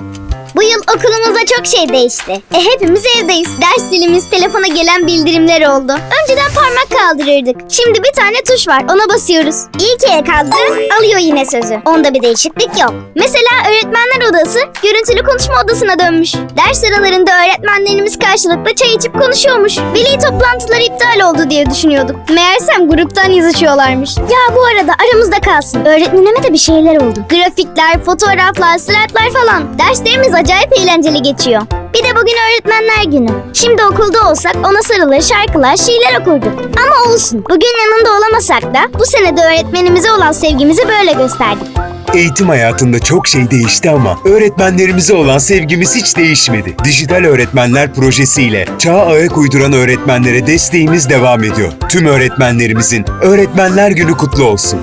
Bu yıl okulumuzda çok şey değişti. E hepimiz evdeyiz. Ders zilimiz, telefona gelen bildirimler oldu. Önceden parmak kaldırırdık. Şimdi bir tane tuş var. Ona basıyoruz. İlk el kaldır, alıyor yine sözü. Onda bir değişiklik yok. Mesela öğretmenler odası görüntülü konuşma odasına dönmüş. Ders aralarında öğretmenlerimiz karşılıklı çay içip konuşuyormuş. Veli toplantıları iptal oldu diye düşünüyorduk. Meğersem gruptan yazışıyorlarmış. Ya bu arada aramızda kalsın. Öğretmenime de bir şeyler oldu. Grafikler, fotoğraflar, slaytlar falan. Derslerimiz acayip eğlenceli geçiyor. Bir de bugün öğretmenler günü. Şimdi okulda olsak ona sarılır şarkılar, şiirler okurduk. Ama olsun. Bugün yanında olamasak da bu sene de öğretmenimize olan sevgimizi böyle gösterdik. Eğitim hayatında çok şey değişti ama öğretmenlerimize olan sevgimiz hiç değişmedi. Dijital Öğretmenler projesiyle çağa ayak uyduran öğretmenlere desteğimiz devam ediyor. Tüm öğretmenlerimizin Öğretmenler Günü kutlu olsun.